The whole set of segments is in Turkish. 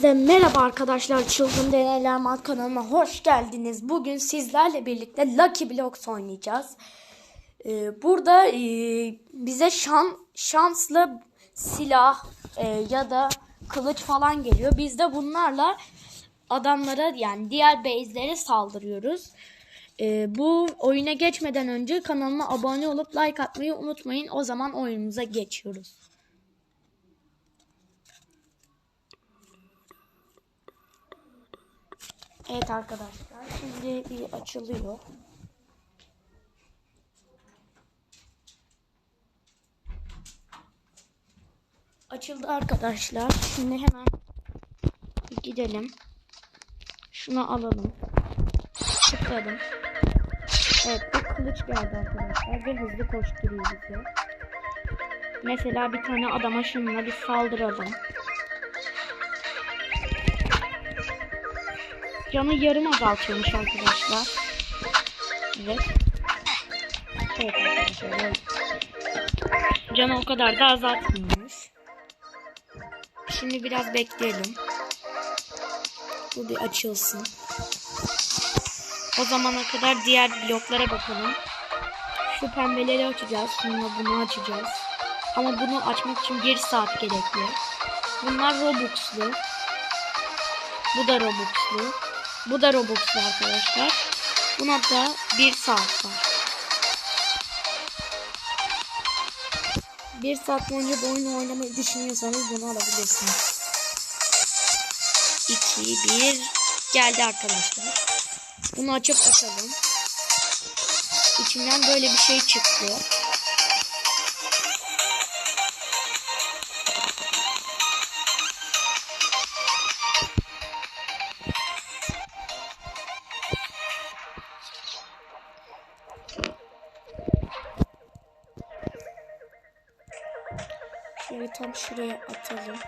Hepinize merhaba arkadaşlar. Çılgın Deneyler Mat kanalıma hoş geldiniz. Bugün sizlerle birlikte Lucky Blocks oynayacağız. Ee, burada e, bize şan, şanslı silah e, ya da kılıç falan geliyor. Biz de bunlarla adamlara yani diğer base'lere saldırıyoruz. Ee, bu oyuna geçmeden önce kanalıma abone olup like atmayı unutmayın. O zaman oyunumuza geçiyoruz. Evet arkadaşlar şimdi bir açılıyor. Açıldı arkadaşlar. Şimdi hemen gidelim. Şunu alalım. Tıkladım. Evet bu kılıç geldi arkadaşlar ve hızlı koşturuyor bizi. Mesela bir tane adama şununla bir saldıralım. Canı yarım azaltıyormuş arkadaşlar. Evet. Evet arkadaşlar. Canı o kadar da azaltmıyormuş. Şimdi biraz bekleyelim. Bu bir açılsın. O zamana kadar diğer bloklara bakalım. Şu pembeleri açacağız. Sonra bunu açacağız. Ama bunu açmak için bir saat gerekli. Bunlar Robux'lu. Bu da Robux'lu. Bu da Robux'lu arkadaşlar. Buna da bir saat var. Bir saat boyunca bu oyunu oynamayı düşünüyorsanız bunu alabilirsiniz. 2, 1 geldi arkadaşlar. Bunu açıp açalım. İçinden böyle bir şey çıktı. Şöyle tam şuraya atalım.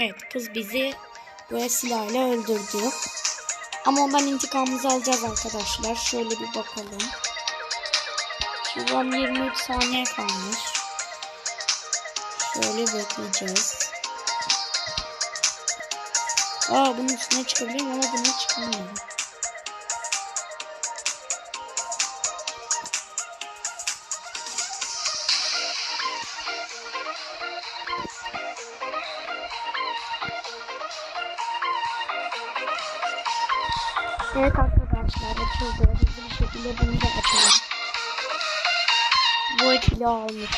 Evet kız bizi böyle silahla öldürdü. Ama ondan intikamımızı alacağız arkadaşlar. Şöyle bir bakalım. Şuradan 23 saniye kalmış. Şöyle bekleyeceğiz. Aa bunun üstüne çıkabilirim ama buna çıkamıyorum. Evet arkadaşlar açıldı. Hızlı bir şekilde bunu da açalım. Bu silah almış.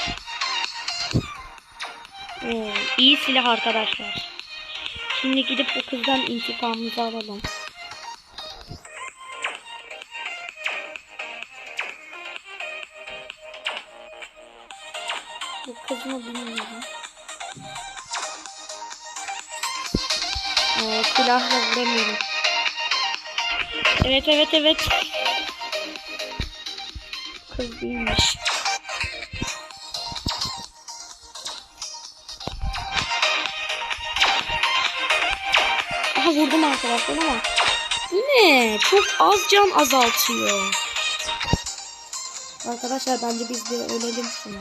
Ee, iyi silah arkadaşlar. Şimdi gidip o kızdan intikamımızı alalım. Bu kız mı bilmiyorum. Ee, silahla vuramıyorum. Evet evet evet. Kız değilmiş. Aha vurdum arkadaşlar ama yine çok az can azaltıyor. Arkadaşlar bence biz bir ölelim şuna.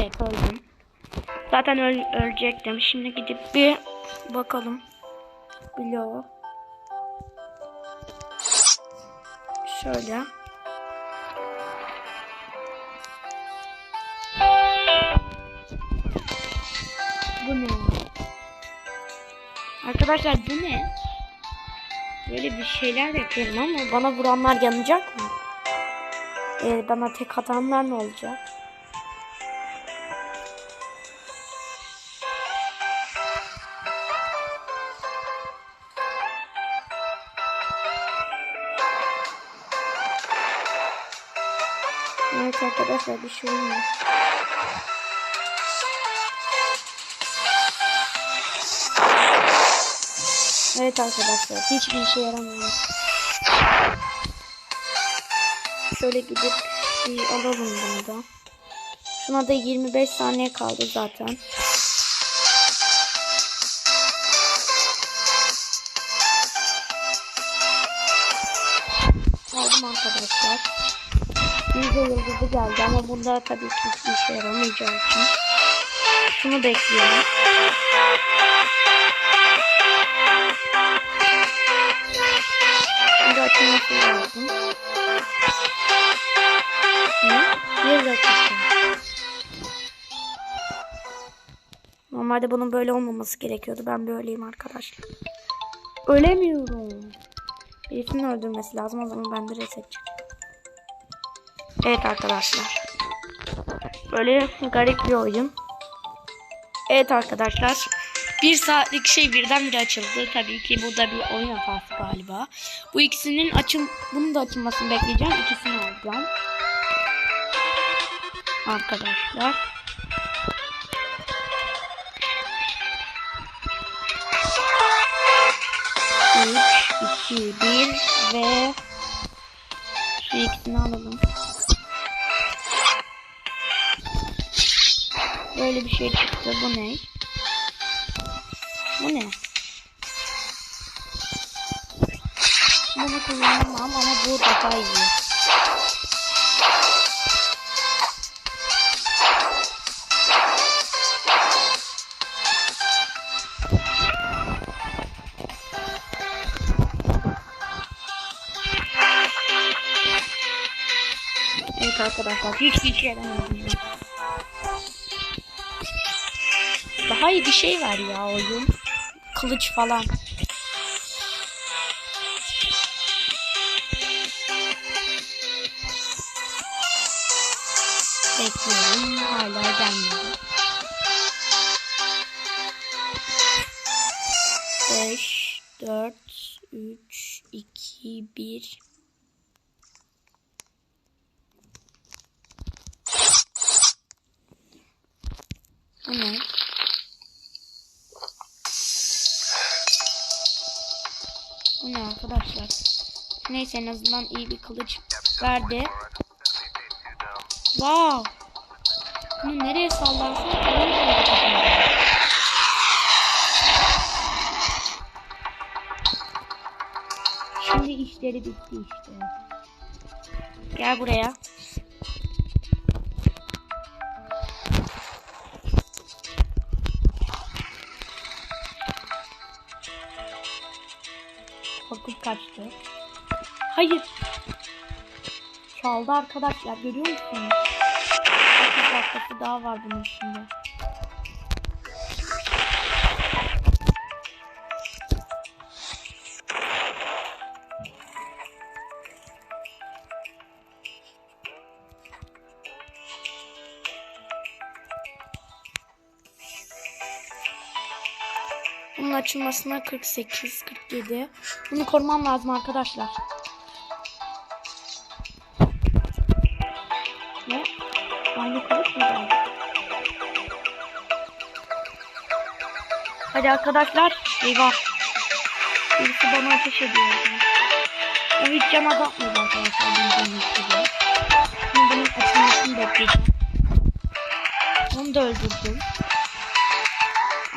Evet öldüm. Zaten öl ölecektim. Şimdi gidip bir bakalım. Bilo. Şöyle. Bu ne? Arkadaşlar bu ne? Böyle bir şeyler yapıyorum ama bana vuranlar yanacak mı? Ee, bana tek atanlar ne olacak? Bir şey olmuyor. Evet arkadaşlar hiçbir işe yaramıyor. Şöyle gidip bir alalım bunu da. Şuna da 25 saniye kaldı zaten. açalım arkadaşlar. Yüzde yıldızı geldi ama bunda tabii ki hiçbir işe yaramayacağı için. Şunu bekliyorum. Şimdi açılması lazım. Ne? Bir dakika. Normalde bunun böyle olmaması gerekiyordu. Ben böyleyim arkadaşlar. Ölemiyorum. Birisini öldürmesi lazım. O zaman ben de reset çekeceğim. Evet arkadaşlar. Böyle garip bir oyun. Evet arkadaşlar. Bir saatlik şey birdenbire açıldı. Tabii ki bu da bir oyun hatası galiba. Bu ikisinin açım, bunun da açılmasını bekleyeceğim. İkisini alacağım. Arkadaşlar. Üç, iki, bir ve şu ikisini alalım. Böyle bir şey çıktı. Bu ne? Bu ne? Bunu kullanamam ama bu daha iyi. Evet arkadaşlar hiçbir şey yaramadım. Daha iyi bir şey var ya oyun. Kılıç falan. Bekliyorum. Hala gelmedi. Beş, dört, üç, iki, bir. Bu arkadaşlar? Neyse en azından iyi bir kılıç verdi. Wow. Bunu nereye gidiyor. Şimdi işleri bitti işte. Gel buraya. Kaçtı. Hayır. Çaldı arkadaşlar görüyor musunuz? 30 dakikası daha var bunun içinde. Bunun açılmasına 48, 47. Bunu korumam lazım arkadaşlar. Ne? Aynı kılıç mı? Hadi arkadaşlar. Eyvah. Birisi bana ateş ediyor. O hiç can azaltmıyor arkadaşlar. Gibi. Şimdi bunun açılmasını bekleyeceğim. Onu da öldürdüm.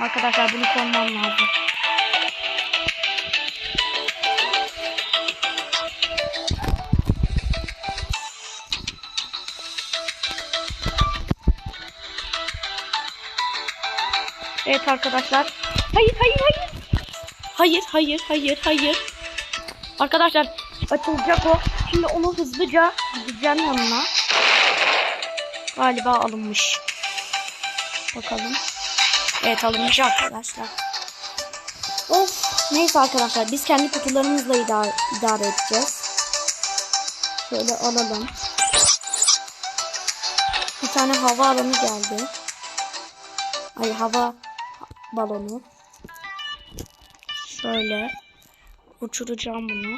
Arkadaşlar bunu korumam lazım. Evet arkadaşlar. Hayır hayır hayır. Hayır hayır hayır hayır. Arkadaşlar açılacak o. Şimdi onu hızlıca gideceğim yanına. Galiba alınmış. Bakalım. Evet alınmış arkadaşlar. Of. Neyse arkadaşlar biz kendi kutularımızla idare, idare edeceğiz. Şöyle alalım. Bir tane hava alanı geldi. Ay hava balonu. Şöyle uçuracağım bunu.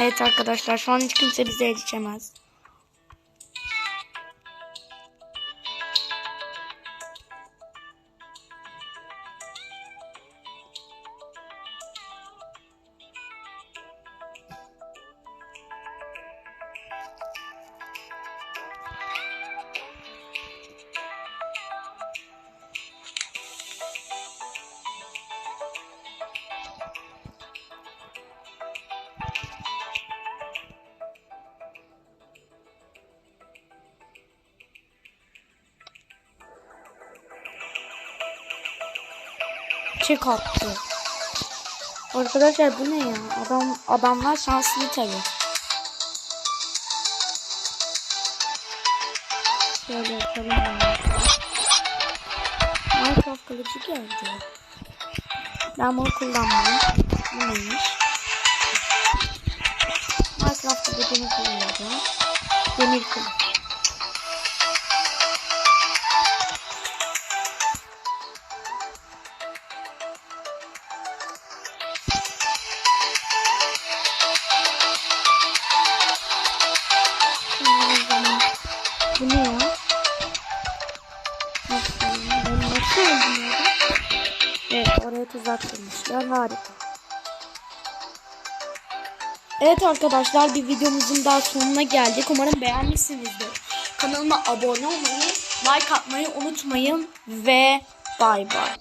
Evet arkadaşlar şu an hiç kimse bize erişemez. Fişek attı. Arkadaşlar bu ne ya? Adam adamlar şanslı tabii. Şöyle yapalım. Minecraft kılıcı geldi. Ben bunu kullanmam. Bu neymiş? Minecraft kılıcını kullanacağım. Demir kılıç. Evet oraya tuzak kurmuşlar. Harika. Evet arkadaşlar bir videomuzun daha sonuna geldik. Umarım beğenmişsinizdir. Kanalıma abone olmayı, like atmayı unutmayın ve bay bay.